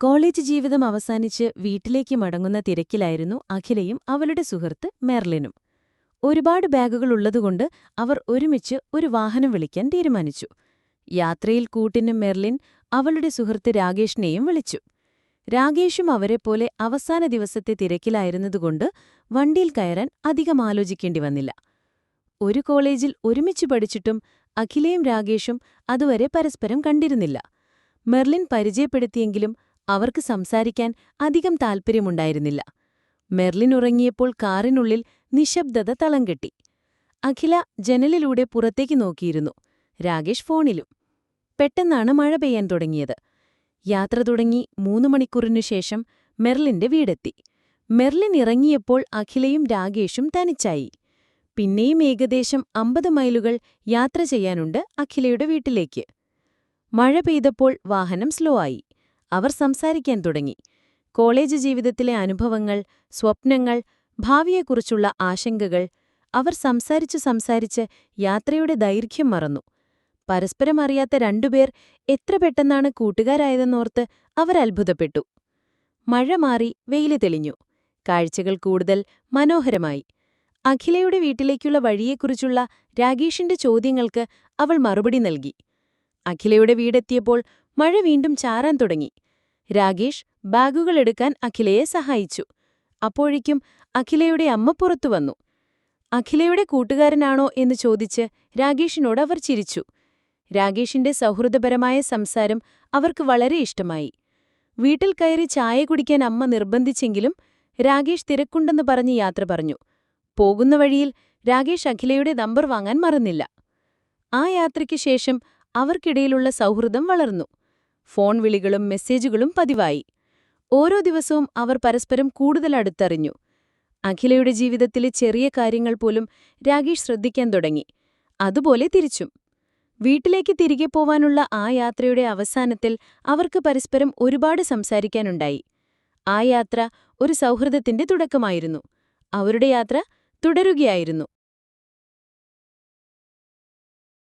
College ജീവിതം അവസാനിച്ച് വീട്ടിലേക്ക് മടങ്ങുന്ന തിരക്കിലായിരുന്നു അഖിലയും അവളുടെ സുഹൃത്ത് മെർലിനും. ഒരുപാട് ബാഗുകൾ ഉള്ളതുകൊണ്ട് അവർ ഒരുമിച്ച് ഒരു വാഹനം വിളിക്കാൻ തീരുമാനിച്ചു. യാത്രയിൽ കൂട്ടിന് മെർലിൻ അവളുടെ സുഹൃത്ത് രാഗേഷിനെയും വിളിച്ചു. രാഗേഷും അവരെപ്പോലെ അവസാന ദിവസത്തെ തിരക്കിലായിരുന്നതുകൊണ്ട് വണ്ടിയിൽ കയറാൻ അധികം ആലോചിക്കേണ്ടി വന്നില്ല. ഒരു കോളേജിൽ ഒരുമിച്ച് പഠിച്ചിട്ടും അഖിലയും രാഗേഷും അതുവരെ പരസ്പരം കണ്ടിരുന്നില്ല. മെർലിൻ പരിചയപ്പെടുത്തിയെങ്കിലും അവർക്ക് സംസാരിക്കാൻ അധികം താൽപ്പര്യമുണ്ടായിരുന്നില്ല. മെർലിൻ ഉറങ്ങിയപ്പോൾ കാറിനുള്ളിൽ നിശബ്ദത തളം കെട്ടി അഖില ജനലിലൂടെ പുറത്തേക്ക് നോക്കിയിരുന്നു. രാഗേഷ് ഫോണിലും. പെട്ടെന്നാണ് മഴ പെയ്യാൻ തുടങ്ങിയത്. യാത്ര തുടങ്ങി മൂന്നു മണിക്കൂറിനു ശേഷം മെർലിന്റെ വീടെത്തി. മെർലിൻ ഇറങ്ങിയപ്പോൾ അഖിലയും രാഗേഷും തനിച്ചായി. പിന്നെയും ഏകദേശം അമ്പത് മൈലുകൾ യാത്ര ചെയ്യാനുണ്ട് അഖിലയുടെ വീട്ടിലേക്ക്. മഴ പെയ്തപ്പോൾ വാഹനം സ്ലോ ആയി. അവർ സംസാരിക്കാൻ തുടങ്ങി. കോളേജ് ജീവിതത്തിലെ അനുഭവങ്ങൾ സ്വപ്നങ്ങൾ ഭാവിയെക്കുറിച്ചുള്ള ആശങ്കകൾ അവർ സംസാരിച്ചു സംസാരിച്ച് യാത്രയുടെ ദൈർഘ്യം മറന്നു. പരസ്പരം അറിയാത്ത രണ്ടുപേർ എത്ര പെട്ടെന്നാണ് കൂട്ടുകാരായതെന്നോർത്ത് അവർ അത്ഭുതപ്പെട്ടു. മഴ മാറി വെയിൽ തെളിഞ്ഞു. കാഴ്ചകൾ കൂടുതൽ മനോഹരമായി. അഖിലയുടെ വീട്ടിലേക്കുള്ള വഴിയെക്കുറിച്ചുള്ള രാഗേഷിന്റെ ചോദ്യങ്ങൾക്ക് അവൾ മറുപടി നൽകി. അഖിലയുടെ വീടെത്തിയപ്പോൾ മഴ വീണ്ടും ചാറാൻ തുടങ്ങി. രാഗേഷ് ബാഗുകൾ എടുക്കാൻ അഖിലയെ സഹായിച്ചു. അപ്പോഴേക്കും അഖിലയുടെ അമ്മ പുറത്തു വന്നു. അഖിലയുടെ കൂട്ടുകാരനാണോ എന്ന് ചോദിച്ച് രാഗേഷിനോട് അവർ ചിരിച്ചു. രാഗേഷിന്റെ സൗഹൃദപരമായ സംസാരം അവർക്ക് വളരെ ഇഷ്ടമായി. വീട്ടിൽ കയറി ചായ കുടിക്കാൻ അമ്മ നിർബന്ധിച്ചെങ്കിലും രാഗേഷ് തിരക്കുണ്ടെന്ന് പറഞ്ഞ് യാത്ര പറഞ്ഞു. പോകുന്ന വഴിയിൽ രാഗേഷ് അഖിലയുടെ നമ്പർ വാങ്ങാൻ മറന്നില്ല. ആ യാത്രയ്ക്ക് ശേഷം അവർക്കിടയിലുള്ള സൗഹൃദം വളർന്നു. ഫോൺ വിളികളും മെസ്സേജുകളും പതിവായി. ഓരോ ദിവസവും അവർ പരസ്പരം കൂടുതൽ അടുത്തറിഞ്ഞു. അഖിലയുടെ ജീവിതത്തിലെ ചെറിയ കാര്യങ്ങൾ പോലും രാഗേഷ് ശ്രദ്ധിക്കാൻ തുടങ്ങി. അതുപോലെ തിരിച്ചും. വീട്ടിലേക്ക് തിരികെ പോവാനുള്ള ആ യാത്രയുടെ അവസാനത്തിൽ അവർക്ക് പരസ്പരം ഒരുപാട് സംസാരിക്കാനുണ്ടായി. ആ യാത്ര ഒരു സൗഹൃദത്തിന്റെ തുടക്കമായിരുന്നു. അവരുടെ യാത്ര തുടരുകയായിരുന്നു.